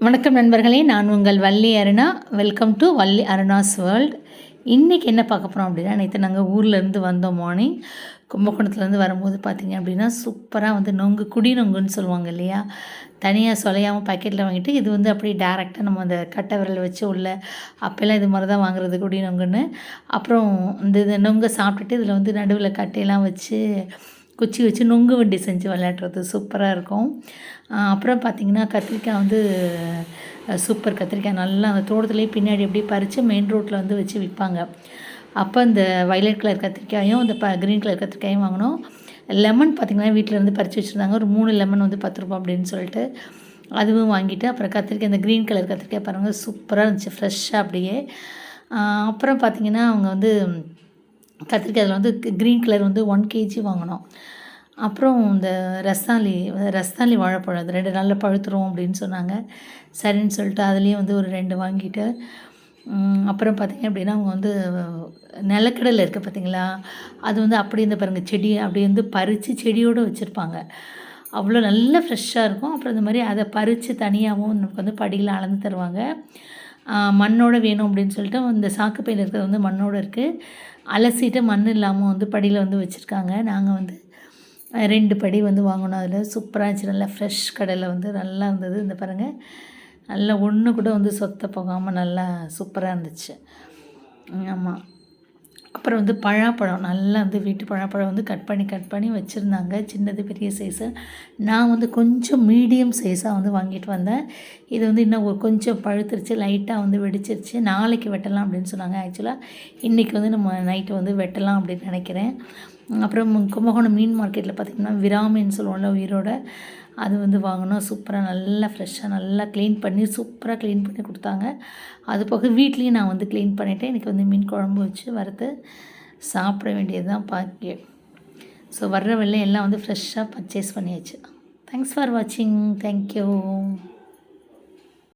வணக்கம் நண்பர்களே நான் உங்கள் Valli Aruna. Welcome to Valli Aruna's world இன்றைக்கி என்ன பார்க்க போகிறோம் அப்படின்னா நேற்று நாங்கள் ஊர்லேருந்து வந்தோம் மார்னிங் கும்பகோணத்துலேருந்து வரும்போது பார்த்தீங்க அப்படின்னா சூப்பராக வந்து நொங்கு குடி நொங்குன்னு சொல்லுவாங்க இல்லையா? தனியாக சொலையாமல் பாக்கெட்டில் வாங்கிட்டு இது வந்து அப்படியே டேரெக்டாக நம்ம அந்த கட்டை விரல் வச்சு உள்ள அப்போல்லாம் இது மாதிரி தான் வாங்குறது குடி நொங்குன்னு. அப்புறம் இந்த இது நொங்கை சாப்பிட்டுட்டு இதில் வந்து நடுவில் கட்டையெல்லாம் வச்சு குச்சி வச்சு நொங்கு வண்டி செஞ்சு விளையாடுறது. சூப்பராக இருக்கும். அப்புறம் பார்த்திங்கன்னா கத்திரிக்காய் வந்து சூப்பர் கத்திரிக்காய். நல்லா அந்த தோட்டத்துலேயே பின்னாடி அப்படியே பறித்து மெயின் ரோட்டில் வந்து வச்சு விற்பாங்க அப்போ இந்த வயலட் கலர் கத்திரிக்காயும் இந்த ப க்ரீன் கலர் கத்திரிக்காயும் வாங்கினோம் லெமன் பார்த்திங்கன்னா வீட்டில் இருந்து பறித்து வச்சுருந்தாங்க. ஒரு மூணு லெமன் வந்து பத்து ரூபா அப்படின்னு சொல்லிட்டு அதுவும் வாங்கிட்டு அப்புறம் கத்திரிக்காய் இந்த க்ரீன் கலர் கத்திரிக்காய் பாருங்கள் சூப்பராக இருந்துச்சு ஃப்ரெஷ்ஷாக அப்படியே. அப்புறம் பார்த்திங்கன்னா அவங்க வந்து கத்திரிக்காய் அதில் வந்து க்ரீன் கலர் வந்து ஒன் கேஜி வாங்கினோம். அப்புறம் இந்த ரஸ்தாலி ரஸ்தாலி வாழைப்பழம் அது ரெண்டு நாளில் பழுத்துரும் அப்படின்னு சொன்னாங்க. சரின்னு சொல்லிட்டு அதுலேயும் வந்து ஒரு ரெண்டு வாங்கிட்டு அப்புறம் பார்த்திங்க அப்படின்னா அவங்க வந்து நிலக்கடலை இருக்குது பார்த்தீங்களா அது வந்து அப்படியே இந்த பாருங்கள் செடி அப்படியே வந்து பறித்து செடியோடு வச்சுருப்பாங்க. அவ்வளோ நல்லா ஃப்ரெஷ்ஷாக இருக்கும். அப்புறம் இந்த மாதிரி அதை பறித்து தனியாகவும் நமக்கு வந்து படியில் அளந்து தருவாங்க. மண்ணோட வேணும் அப்படின்னு சொல்லிட்டு இந்த சாக்கு பையில் இருக்கிறது வந்து மண்ணோட இருக்குது அலசிட்டு மண் இல்லாமல் வந்து படியில் வந்து வச்சுருக்காங்க. நாங்கள் வந்து ரெண்டு படி வந்து வாங்கினோம் அதில் சூப்பராக இருந்துச்சு. நல்லா ஃப்ரெஷ் கடையில் வந்து நல்லா இருந்தது. இந்த பாருங்கள் நல்லா ஒன்று கூட வந்து சொத்த போகாமல் நல்லா சூப்பராக இருந்துச்சு. ஆமாம் அப்புறம் வந்து பழாப்பழம் நல்லா வந்து வீட்டு பழாப்பழம் வந்து கட் பண்ணி கட் பண்ணி வச்சுருந்தாங்க. சின்னது பெரிய சைஸு நான் வந்து கொஞ்சம் மீடியம் சைஸாக வந்து வாங்கிட்டு வந்தேன். இது வந்து இன்னும் ஒரு கொஞ்சம் பழுத்துருச்சு லைட்டாக வந்து வெடிச்சிருச்சு. நாளைக்கு வெட்டலாம் அப்படின்னு சொன்னாங்க ஆக்சுவலாக இன்றைக்கி வந்து நம்ம நைட்டு வந்து வெட்டலாம் அப்படின்னு நினைக்கிறேன். அப்புறம் கும்பகோணம் மீன் மார்க்கெட்டில் பார்த்திங்கன்னா விராமின்னு சொல்லுவோம்ல உயிரோட அது வந்து வாங்கினோம். சூப்பராக நல்லா ஃப்ரெஷ்ஷாக நல்லா க்ளீன் பண்ணி சூப்பராக க்ளீன் பண்ணி கொடுத்தாங்க. அது போக வீட்லேயும் நான் வந்து க்ளீன் பண்ணிவிட்டேன் எனக்கு வந்து மீன் குழம்பு வச்சு வறுத்து சாப்பிட வேண்டியது தான் பாக்கியம். ஸோ வர்ற வெள்ளை எல்லாம் வந்து ஃப்ரெஷ்ஷாக பர்ச்சேஸ் பண்ணியாச்சு. தேங்க்ஸ் ஃபார் வாட்சிங் தேங்க்யூ